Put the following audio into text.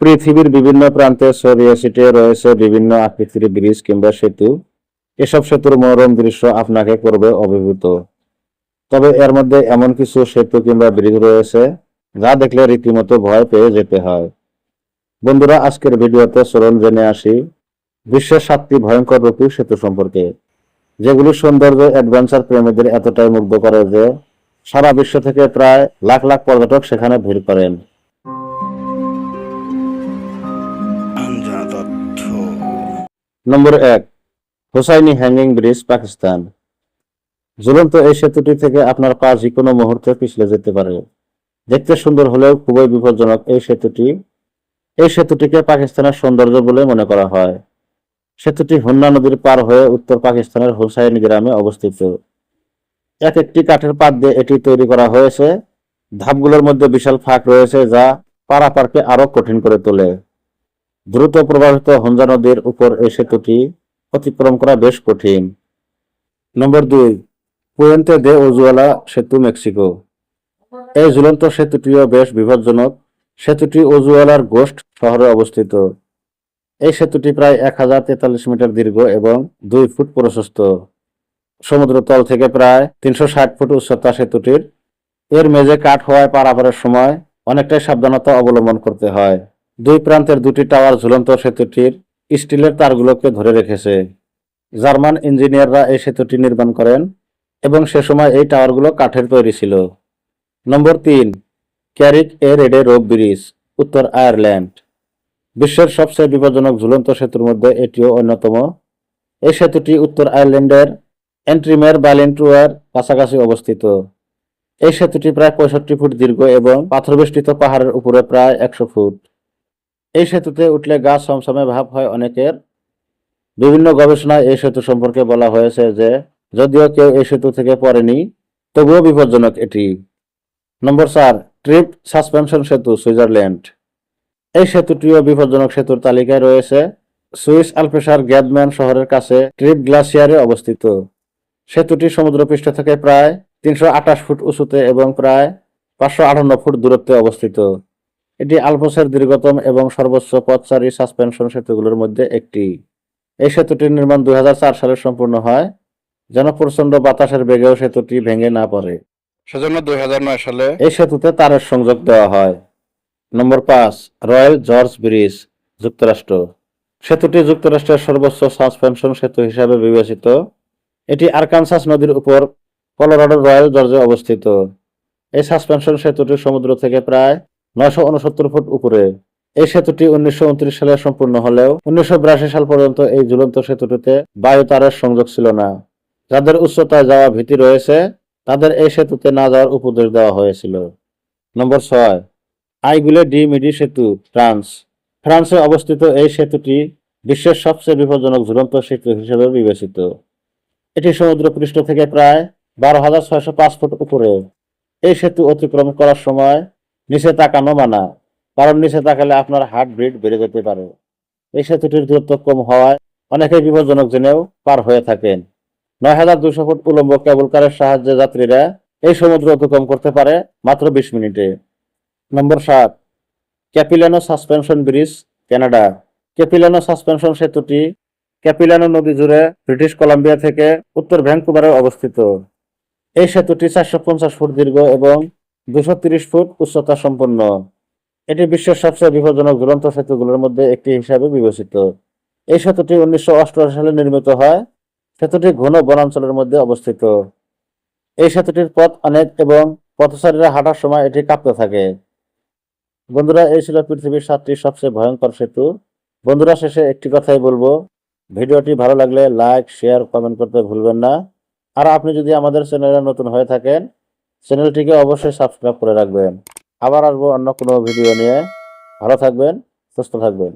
পৃথিবীর বিভিন্ন প্রান্তে ছিটিয়ে রয়েছে বিভিন্ন আকৃতির ব্রিজ কিংবা সেতু। এসব সেতুর মনোরম দৃশ্য আপনাকে করবে অভিভূত। তবে এর মধ্যে এমন কিছু সেতু কিংবা ব্রিজ রয়েছে যা দেখলে রীতিমতো ভয় পেয়ে যেতে হয়। বন্ধুরা, আজকের ভিডিওতে চলুন জেনে আসি বিশ্বের সাতটি ভয়ঙ্কর রূপী সেতু সম্পর্কে যেগুলির সৌন্দর্য অ্যাডভেঞ্চার প্রেমীদের এতটাই মুগ্ধ করে যে সারা বিশ্ব থেকে প্রায় লাখ লাখ পর্যটক সেখানে ভিড় করেন। নম্বর এক হোসাইনি হ্যাঙ্গিং ব্রিজ পাকিস্তান ঝুলন্ত এই সেতুটি থেকে আপনার পা যে কোনো মুহূর্তে পিছলে যেতে পারে। দেখতে সুন্দর হলেও খুবই বিপজ্জনক এই সেতুটি। এই সেতুটিকে পাকিস্তানের সৌন্দর্য বলে মনে করা হয়। সেতুটি হুন্না নদীর পার হয়ে উত্তর পাকিস্তানের হুসাইন গ্রামে অবস্থিত। এক একটি কাঠের পাত দিয়ে এটি তৈরি করা হয়েছে। ধাপগুলোর মধ্যে বিশাল ফাঁক রয়েছে যা পারাপারকে আরও কঠিন করে তোলে। দ্রুত প্রবাহিত হঞ্জা নদীর উপর এই সেতুটি অতিক্রম করা বেশ কঠিন। নম্বর দুই, পুয়েন্তে দে ওজুয়ালা সেতু, মেক্সিকো। এই ঝুলন্ত সেতুটিও বেশ বিপজ্জনক। সেতুটি ওজুয়ালার গোস্ট শহরে অবস্থিত। এই সেতুটি প্রায় এক হাজার তেতাল্লিশ মিটার দীর্ঘ এবং দুই ফুট প্রশস্ত। সমুদ্র তল থেকে প্রায় তিনশো ষাট ফুট উচ্চতা সেতুটির। এর মেঝে কাঠ হওয়ায় পারাপারের সময় অনেকটাই সাবধানতা অবলম্বন করতে হয়। দুই প্রান্তের দুটি টাওয়ার ঝুলন্ত সেতুটির স্টিলের তারগুলোকে ধরে রেখেছে। জার্মান ইঞ্জিনিয়াররা এই সেতুটি নির্মাণ করেন এবং সে সময় এই টাওয়ারগুলো কাঠের তৈরি ছিল। নম্বর তিন, ক্যারিক এ রেডে রোগ ব্রিজ, উত্তর আয়ারল্যান্ড। বিশ্বের সবচেয়ে বিপজ্জনক ঝুলন্ত সেতুর মধ্যে এটিও অন্যতম। এই সেতুটি উত্তর আয়ারল্যান্ডের এন্ট্রিমের বালিন্টুয়ার কাছাকাছি অবস্থিত। এই সেতুটি প্রায় পঁয়ষট্টি ফুট দীর্ঘ এবং পাথরবেষ্টিত পাহাড়ের উপরে প্রায় একশো ফুট। এই সেতুতে উঠলে গা সমসমে ভাব হয় অনেকের। বিভিন্ন গবেষণায় এই সেতু সম্পর্কে বলা হয়েছে যে, যদিও কেউ এই সেতু থেকে পড়েনি, তবুও বিপজ্জনক এটি। নম্বর চার, ট্রিপ সাসপেনশন সেতু, সুইজারল্যান্ড। এই সেতুটিও বিপজ্জনক সেতুর তালিকায় রয়েছে। সুইস আলপেসার গ্যাদম্যান শহরের কাছে ট্রিপ গ্লাসিয়ারে অবস্থিত। সেতুটি সমুদ্রপৃষ্ঠ থেকে প্রায় তিনশো আঠাশ ফুট উঁচুতে এবং প্রায় পাঁচশো আটান্ন ফুট দূরত্বে অবস্থিত। এটি আলপসের দীর্ঘতম এবং সর্বোচ্চ পথচারী সাসপেনশন সেতুগুলোর মধ্যে একটি। এই সেতুটির নির্মাণ দুই হাজার চার সালে সম্পূর্ণ হয় যেন প্রচণ্ড বাতাসের বেগেও সেতুটি ভেঙে না পড়ে। সেজন্য দুই সালে এই সেতুতে তারের সংযোগ দেওয়া হয়। নম্বর পাঁচ রয়্যাল জর্জ ব্রিজ যুক্তরাষ্ট্র। সেতুটি যুক্তরাষ্ট্রের সর্বোচ্চ সাসপেনশন সেতু হিসাবে বিবেচিত। এটি আরকানসাস নদীর উপর কলোরাডোর রয়্যাল জর্জে অবস্থিত। এই সাসপেনশন সেতুটি সমুদ্র থেকে প্রায় নয়শো উনসত্তর ফুট উপরে। এই সেতুটি উনিশশো সালে সম্পূর্ণ হলেও উনিশশো সাল পর্যন্ত এই ঝুলন্ত সেতুটিতে বায়ু তারের সংযোগ ছিল না। যাদের উচ্চতায় যাওয়া ভীতি রয়েছে, তাদের এই সেতুতে না যাওয়ার উপদেশ দেওয়া হয়েছিল। নম্বর ছয়, আইগুলে ডি মিডি সেতু, ফ্রান্স। ফ্রান্সে অবস্থিত এই সেতুটি বিশ্বের সবচেয়ে বিপজ্জনক ঝুলন্ত সেতু হিসেবে বিবেচিত। এটি সমুদ্রপৃষ্ঠ থেকে প্রায় বারো হাজার ছয়শো পাঁচ ফুট উপরে। এই সেতু অতিক্রম করার সময় নিচে তাকানো মানা, কারণ নিচে তাকালে আপনার হার্ট ব্রিড বেড়ে যেতে পারে। এই সেতুটির দূরত্ব কম হওয়ায় অনেকে বিপজ্জনক জেনেও পার হয়ে থাকেন। নয় হাজার দুশো ফুট উলম্ব কেবল কারের সাহায্যে যাত্রীরা এই সমুদ্র অতিক্রম করতে পারে মাত্র বিশ মিনিটে। নম্বর সাত, Capilano suspension bridge, Canada. Capilano suspension সেতুটি ক্যাপিলানো নদী জুড়ে ব্রিটিশ কলাম্বিয়া থেকে উত্তর ভ্যাঙ্কুভারে অবস্থিত। এই সেতুটি চারশো পঞ্চাশ ফুট দীর্ঘ এবং দুশো তিরিশ ফুট উচ্চতা সম্পন্ন। এটি বিশ্বের সবচেয়ে বিপজ্জনক ঝুলন্ত সেতুগুলোর মধ্যে একটি হিসাবে বিবেচিত। এই সেতুটি উনিশশো অষ্টআশি সালে নির্মিত হয়। সেতুটি ঘন বনাঞ্চলের মধ্যে অবস্থিত। এই সেতুটির পথ অনেক এবং পথচারীরা হাঁটার সময় এটি কাঁপতে থাকে। বন্ধুরা, এই ছিল পৃথিবীর সাতটি সবচেয়ে ভয়ঙ্কর সেতু। বন্ধুরা, শেষে একটি কথাই বলব। ভিডিওটি ভালো লাগলে লাইক, শেয়ার, কমেন্ট করতে ভুলবেন না। আর আপনি যদি আমাদের চ্যানেলে নতুন হয়ে থাকেন চ্যানেলটিকে অবশ্যই সাবস্ক্রাইব করে রাখবেন। আবার আসব অন্য কোনো ভিডিও নিয়ে। ভালো থাকবেন, সুস্থ থাকবেন।